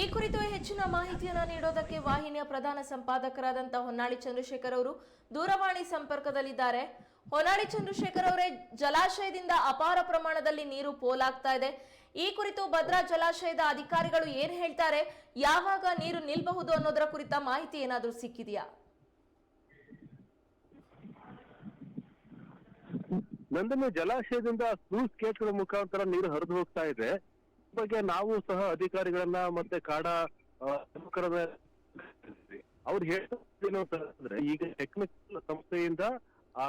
ಈ ಕುರಿತು ಹೆಚ್ಚಿನ ಮಾಹಿತಿಯನ್ನು ನೀಡೋದಕ್ಕೆ ವಾಹಿನಿಯ ಪ್ರಧಾನ ಸಂಪಾದಕರಾದಂತಹ ಹೊನ್ನಾಳಿ ಚಂದ್ರಶೇಖರ್ ಅವರು ದೂರವಾಣಿ ಸಂಪರ್ಕದಲ್ಲಿದ್ದಾರೆ. ಹೊನ್ನಾಳಿ ಚಂದ್ರಶೇಖರ್ ಅವರೇ, ಜಲಾಶಯದಿಂದ ಅಪಾರ ಪ್ರಮಾಣದಲ್ಲಿ ನೀರು ಪೋಲಾಗ್ತಾ ಇದೆ. ಈ ಕುರಿತು ಭದ್ರಾ ಜಲಾಶಯದ ಅಧಿಕಾರಿಗಳು ಏನ್ ಹೇಳ್ತಾರೆ, ಯಾವಾಗ ನೀರು ನಿಲ್ಬಹುದು ಅನ್ನೋದರ ಕುರಿತ ಮಾಹಿತಿ ಏನಾದರೂ ಸಿಕ್ಕಿದೆಯಾ? ನಂದನ ಜಲಾಶಯದಿಂದ ಸ್ಲೂಸ್ ಗೇಟ್ಗಳ ಮುಖಾಂತರ ನೀರು ಹರಿದು ಹೋಗ್ತಾ ಇದೆ. ಬಗ್ಗೆ ನಾವು ಸಹ ಅಧಿಕಾರಿಗಳನ್ನ ಮತ್ತೆ ಕಾಡ ಅವ್ರು ಹೇಳ್ತಾರೆ ಈಗ ಟೆಕ್ನಿಕಲ್ ಸಂಸ್ಥೆಯಿಂದ ಆ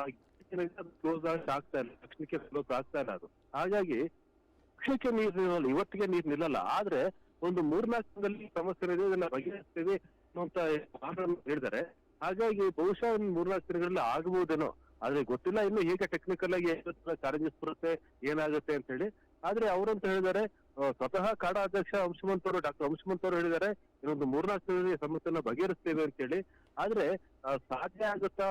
ಕ್ಲೋಸ್ ಆಗ್ತಾ ಇಲ್ಲ ತಕ್ಷಣಕ್ಕೆ ಕ್ಲೋಸ್ ಆಗ್ತಾ ಇಲ್ಲ ಅದು. ಹಾಗಾಗಿ ತಕ್ಷಣಕ್ಕೆ ನೀರ್ ನಿಲ್ಲಲ್ಲ, ಇವತ್ತಿಗೆ ನೀರು ನಿಲ್ಲಲ್ಲ. ಆದ್ರೆ ಒಂದು ಮೂರ್ನಾಲ್ಕು ದಿನದಲ್ಲಿ ಸಮಸ್ಯೆ ಇದೆ ಇದನ್ನ ಬಗೆಹರಿಸ್ತೀವಿ ಅಂತ ಹೇಳಿದ್ದಾರೆ. ಹಾಗಾಗಿ ಬಹುಶಃ ಒಂದು ಮೂರ್ನಾಲ್ಕು ದಿನಗಳಲ್ಲಿ ಆಗಬಹುದೇನೋ ಆದ್ರೆ ಗೊತ್ತಿಲ್ಲ ಇನ್ನು ಹೇಗೆ ಟೆಕ್ನಿಕಲ್ ಆಗಿ ಚಾಲೆಂಜಸ್ ಬರುತ್ತೆ, ಏನಾಗುತ್ತೆ ಅಂತ ಹೇಳಿ ಆದ್ರೆ ಅವರಂತ ಹೇಳಿದ್ದಾರೆ ಸ್ವತಃ ಕಾಡ ಅಧ್ಯಕ್ಷ ಅಂಶುಮಂತ್ ಅವರು, ಡಾಕ್ಟರ್ ಅಂಶುಮಂತ್ ಅವರು ಹೇಳಿದ್ದಾರೆ ಇನ್ನೊಂದು ಮೂರ್ನಾಲ್ಕು ದಿನದಲ್ಲಿ ಸಮಸ್ಯೆನ ಬಗೆಹರಿಸ್ತೇವೆ ಅಂತ ಹೇಳಿ. ಆದ್ರೆ ಸಾಧ್ಯ ಆಗುತ್ತಾ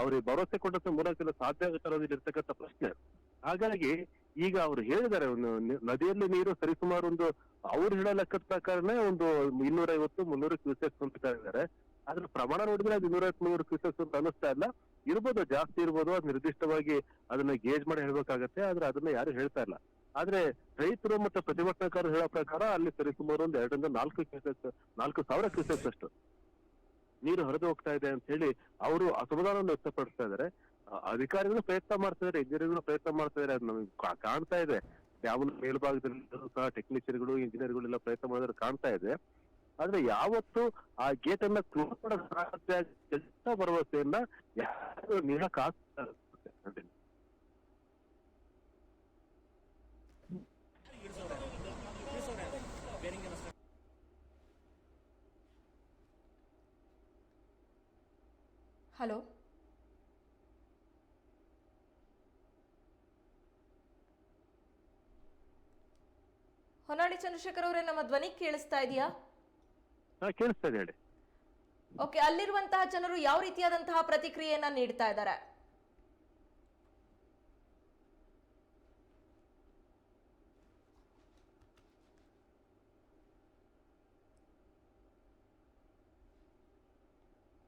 ಅವ್ರಿಗೆ ಭರವಸೆ ಕೊಟ್ಟಂತ ಮೂರ್ನಾಲ್ಕು ದಿನ ಸಾಧ್ಯ ಆಗುತ್ತಾ ಅನ್ನೋದು ಇರ್ತಕ್ಕಂಥ ಪ್ರಶ್ನೆ. ಹಾಗಾಗಿ ಈಗ ಅವ್ರು ಹೇಳಿದ್ದಾರೆ ನದಿಯಲ್ಲಿ ನೀರು ಸರಿಸುಮಾರು ಒಂದು, ಅವ್ರು ಹೇಳೋ ಲೆಕ್ಕದ ಪ್ರಕಾರನೇ ಒಂದು ಇನ್ನೂರ ಐವತ್ತು ಮುನ್ನೂರು ಕ್ಯೂಸೆಕ್ಸ್ ಅಂತ ಇದ್ದಾರೆ ಅದ್ರ ಪ್ರಮಾಣ ನೋಡಿದ್ರೆ ಅದು ಇನ್ನೂರ ಮುನ್ನೂರು ಕ್ಯೂಸೆಕ್ಸ್ ಅಂತ ಅನಿಸ್ತಾ ಇಲ್ಲ. ಇರ್ಬೋದು ಜಾಸ್ತಿ ಇರ್ಬೋದು, ಅದು ನಿರ್ದಿಷ್ಟವಾಗಿ ಅದನ್ನ ಗೇಜ್ ಮಾಡಿ ಹೇಳ್ಬೇಕಾಗತ್ತೆ, ಆದ್ರೆ ಅದನ್ನ ಯಾರು ಹೇಳ್ತಾ ಇಲ್ಲ. ಆದ್ರೆ ರೈತರು ಮತ್ತೆ ಪ್ರತಿಭಟನಾಕಾರರು ಹೇಳೋ ಪ್ರಕಾರ ಅಲ್ಲಿ ಸರಿಸುಮಾರು ಒಂದು ಎರಡರಿಂದ ನಾಲ್ಕು ಕ್ಯೂಸೆಕ್ಸ್ ನಾಲ್ಕು ಸಾವಿರ ಕ್ಯೂಸೆಕ್ಸ್ ಅಷ್ಟು ನೀರು ಹರಿದು ಹೋಗ್ತಾ ಇದೆ ಅಂತ ಹೇಳಿ ಅವರು ಅಸಮಾಧಾನವನ್ನು ವ್ಯಕ್ತಪಡಿಸ್ತಾ ಇದ್ದಾರೆ. ಅಧಿಕಾರಿಗಳು ಪ್ರಯತ್ನ ಮಾಡ್ತಾ ಇದ್ದಾರೆ ಇಂಜಿನಿಯರ್ಗಳು ಪ್ರಯತ್ನ ಮಾಡ್ತಾ ಇದ್ದಾರೆ. ಅದು ನಮಗೆ ಕಾಣ್ತಾ ಇದೆ. ಯಾವ ಮೇಲ್ಭಾಗದಲ್ಲಿ ಸಹ ಟೆಕ್ನಿಷಿಯನ್ಗಳು ಇಂಜಿನಿಯರ್ಗಳು ಎಲ್ಲ ಪ್ರಯತ್ನ ಮಾಡಿದ್ರೆ ಕಾಣ್ತಾ ಇದೆ. ಆದ್ರೆ ಯಾವತ್ತು ಆ ಗೇಟ್ ಅನ್ನ ಕ್ಲೋಸ್ ಎಲ್ಲ ಭರವಸೆಯನ್ನ ಯಾರು ನೀಡಕ್ ಆಗ್ತಾ ಹಲೋ? ಹೊನ್ನಾಳಿ ಚಂದ್ರಶೇಖರ್ ಅವರೇ ನಮ್ಮ ಧ್ವನಿ ಕೇಳಿಸ್ತಾ ಇದೆಯಾ? ಕೇಳಿಸ್ತಾ ಇದೆ ಹೇಳಿ. ಓಕೆ ಅಲ್ಲಿರುವಂತಹ ಜನರು ಯಾವ ರೀತಿಯಾದಂತಹ ಪ್ರತಿಕ್ರಿಯೆಯನ್ನ ನೀಡ್ತಾ ಇದ್ದಾರೆ?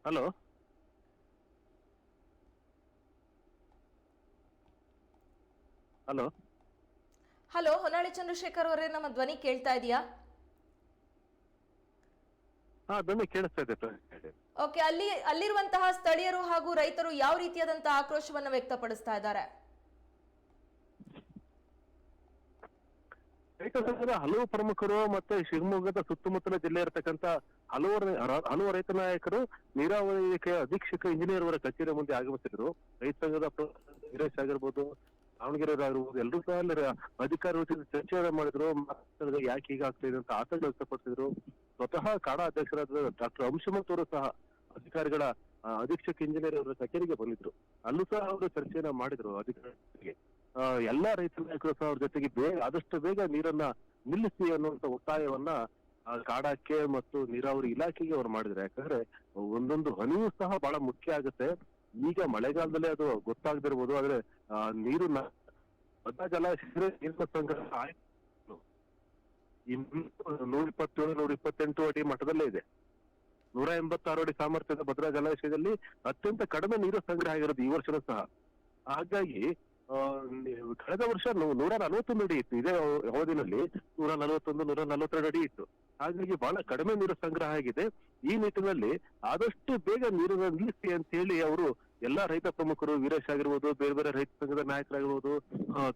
Hello? Hello. Hello Honnali Chandrashekhar ಅವರೇ ನಮ್ಮ ಧ್ವನಿ ಕೇಳ್ತಾ ಇದೆಯಾ? ಹಾ ಬನ್ನಿ ಕೇಳಿಸ್ತಾ ಇದೆ ಓಕೆ ಅಲ್ಲಿ ಅಲ್ಲಿರುವಂತಹ ಸ್ಥಳೀಯರು ಹಾಗೂ ರೈತರು ಯಾವ ರೀತಿಯಾದಂತಹ ಆಕ್ರೋಶವನ್ನ ವ್ಯಕ್ತಪಡಿಸ್ತಾ ಇದ್ದಾರೆ? ರೈತ ಸಂಘದ ಹಲವು ಪ್ರಮುಖರು ಮತ್ತೆ ಶಿವಮೊಗ್ಗದ ಸುತ್ತಮುತ್ತಲ ಜಿಲ್ಲೆ ಇರತಕ್ಕಂತ ಹಲವು ಹಲವು ರೈತ ನಾಯಕರು ನೀರಾವರಿ ಅಧೀಕ್ಷಕ ಇಂಜಿನಿಯರ್ ಅವರ ಕಚೇರಿ ಮುಂದೆ ಆಗಮಿಸಿದ್ರು. ರೈತ ಸಂಘದ ವೀರೇಶ್ ಆಗಿರ್ಬೋದು ದಾವಣಗೆರೆ ಆಗಿರ್ಬೋದು ಎಲ್ಲರೂ ಸಹ ಅಧಿಕಾರಿಗಳ ಜೊತೆ ಚರ್ಚೆ ಮಾಡಿದ್ರು ಯಾಕೆ ಹೀಗಾಗ್ತಿದೆ ಅಂತ ಆತಂಕ ವ್ಯಕ್ತಪಡಿಸಿದ್ರು. ಸ್ವತಃ ಕಾಡಾ ಅಧ್ಯಕ್ಷರಾದ ಡಾಕ್ಟರ್ ಅಂಶುಮಂತ್ ಅವರು ಸಹ ಅಧಿಕಾರಿಗಳ ಅಧೀಕ್ಷಕ ಇಂಜಿನಿಯರ್ ಅವರ ಕಚೇರಿಗೆ ಬಂದಿದ್ರು. ಅಲ್ಲೂ ಸಹ ಅವರು ಚರ್ಚೆಯನ್ನ ಮಾಡಿದ್ರು ಅಧಿಕಾರಿಗಳಿಗೆ. ಎಲ್ಲಾ ರೈತ ನಾಯಕರು ಸಹ ಅವ್ರ ಜೊತೆಗೆ ಬೇಗ, ಆದಷ್ಟು ಬೇಗ ನೀರನ್ನ ನಿಲ್ಲಿಸಿ ಅನ್ನುವಂತ ಒತ್ತಾಯವನ್ನ ಕಾಡಕ್ಕೆ ಮತ್ತು ನೀರಾವರಿ ಇಲಾಖೆಗೆ ಅವ್ರು ಮಾಡಿದ್ರು. ಯಾಕಂದ್ರೆ ಒಂದೊಂದು ಹನಿಯೂ ಸಹ ಬಹಳ ಮುಖ್ಯ ಆಗುತ್ತೆ. ಈಗ ಮಳೆಗಾಲದಲ್ಲಿ ಅದು ಗೊತ್ತಾಗದಿರ್ಬೋದು, ಆದ್ರೆ ನೀರು ಜಲ ನೀರಿನ ಸಂಗ್ರಹ ಆಯ್ತು. ನೂರ ಇಪ್ಪತ್ತೇಳು ನೂರ ಇಪ್ಪತ್ತೆಂಟು ಅಡಿ ಮಟ್ಟದಲ್ಲೇ ಇದೆ. ನೂರ ಎಂಬತ್ತಾರು ಅಡಿ ಸಾಮರ್ಥ್ಯದ ಭದ್ರಾ ಜಲಾಶಯದಲ್ಲಿ ಅತ್ಯಂತ ಕಡಿಮೆ ನೀರು ಸಂಗ್ರಹ ಆಗಿರೋದು ಈ ವರ್ಷನೂ ಸಹ. ಹಾಗಾಗಿ ಕಳೆದ ವರ್ಷ ನೂರ ನಲವತ್ತೊಂದು ಅಡಿ ಇತ್ತು. ಇದೇ ಅವ- ಅವಧಿನಲ್ಲಿ ನೂರ ನಲವತ್ತೊಂದು, ನೂರ ನಲವತ್ತೆರಡು ಅಡಿ ಇತ್ತು. ಹಾಗಾಗಿ ಬಹಳ ಕಡಿಮೆ ನೀರು ಸಂಗ್ರಹ ಆಗಿದೆ. ಈ ನಿಟ್ಟಿನಲ್ಲಿ ಆದಷ್ಟು ಬೇಗ ನೀರನ್ನು ನಿಲ್ಲಿಸಿ ಅಂತ ಹೇಳಿ ಅವರು ಎಲ್ಲಾ ರೈತ ಪ್ರಮುಖರು, ವೀರೇಶ್ ಆಗಿರ್ಬೋದು, ಬೇರೆ ಬೇರೆ ರೈತ ಸಂಘದ ನಾಯಕರಾಗಿರ್ಬೋದು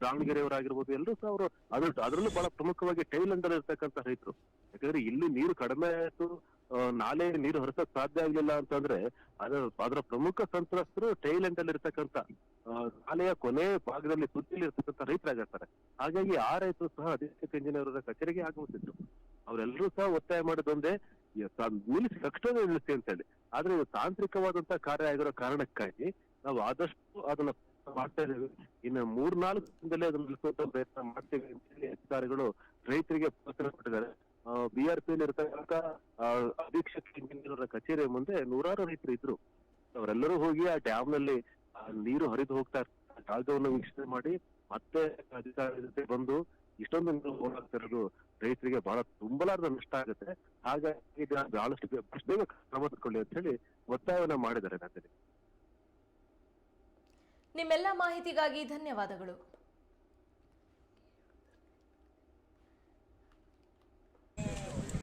ದಾವಣಗೆರೆಯವರಾಗಿರ್ಬೋದು, ಎಲ್ಲರೂ ಸಹ ಅವರು ಅದ್ರ ಅದರಲ್ಲೂ ಬಹಳ ಪ್ರಮುಖವಾಗಿ ಟೈಲ್ ಅಂಡರ್ ಇರ್ತಕ್ಕಂಥ ರೈತರು. ಯಾಕಂದ್ರೆ ಇಲ್ಲಿ ನೀರು ಕಡಿಮೆ ಆಯಿತು ನಾಲೆ ನೀರು ಹರಿಸಕ್ ಸಾಧ್ಯ ಆಗ್ಲಿಲ್ಲ ಅಂತಂದ್ರೆ ಅದರ ಅದರ ಪ್ರಮುಖ ಸಂತ್ರಸ್ತರು ಟೈಲ್ ಅಲ್ಲಿ ಇರ್ತಕ್ಕಂಥ ನಾಲೆಯ ಕೊನೆ ಭಾಗದಲ್ಲಿ ಸುದ್ದಿಯಲ್ಲಿ ಇರ್ತಕ್ಕಂಥ ರೈತರಾಗಿರ್ತಾರೆ. ಹಾಗಾಗಿ ಆ ರೈತರು ಸಹ ಅಧೀಕ್ಷಕ ಇಂಜಿನಿಯರ್ ಕಚೇರಿಗೆ ಆಗಮಿಸಿದ್ರು. ಅವರೆಲ್ಲರೂ ಸಹ ಒತ್ತಾಯ ಮಾಡಿದೊಂದೇ ನಿಲ್ಲಿಸಿ ತಕ್ಷಣ ನಿಲ್ಲಿಸಿ ಅಂತ ಹೇಳಿ. ಆದ್ರೆ ಇದು ತಾಂತ್ರಿಕವಾದಂತ ಕಾರ್ಯ ಆಗಿರೋ ಕಾರಣಕ್ಕಾಗಿ ನಾವು ಆದಷ್ಟು ಅದನ್ನ ಮಾಡ್ತಾ ಇದ್ದೇವೆ. ಇನ್ನು ಮೂರ್ನಾಲ್ಕು ದಿನದಲ್ಲೇ ಅದನ್ನ ನಿಲ್ಲಿಸುವಂತ ಪ್ರಯತ್ನ ಮಾಡ್ತೇವೆ ಅಂತ ಹೇಳಿ ಅಧಿಕಾರಿಗಳು ರೈತರಿಗೆ ಪತ್ರ ಕೊಟ್ಟಿದ್ದಾರೆ. ಬಿ ಆರ್ ಪಿ ಇರತಕ್ಕಂತ ಅಧೀಕ್ಷಕ ಇಂಜಿನಿಯರ್ ಕಚೇರಿ ಮುಂದೆ ನೂರಾರು ರೈತರು ಇದ್ರು. ಅವರೆಲ್ಲರೂ ಹೋಗಿ ಆ ಡ್ಯಾಮ್ನಲ್ಲಿ ಆ ನೀರು ಹರಿದು ಹೋಗ್ತಾ ಇರ್ತಾರೆ. ಕಾಲದವನ್ನು ವೀಕ್ಷಣೆ ಮಾಡಿ ಮತ್ತೆ ಅಧಿಕಾರಿ ಜೊತೆ ಬಂದು ಇಷ್ಟೊಂದು ನೀರು ರೈತರಿಗೆ ಬಹಳ ತುಂಬಲಾರದ ನಷ್ಟ ಆಗುತ್ತೆ. ಹಾಗಾಗಿ ಬಹಳಷ್ಟು ಬೇಗ ಕ್ರಮ ತಗೊಳ್ಳಿ ಅಂತ ಹೇಳಿ ಒತ್ತಾಯವನ್ನ ಮಾಡಿದ್ದಾರೆ ನಿಮ್ಮೆಲ್ಲ ಮಾಹಿತಿಗಾಗಿ ಧನ್ಯವಾದಗಳು.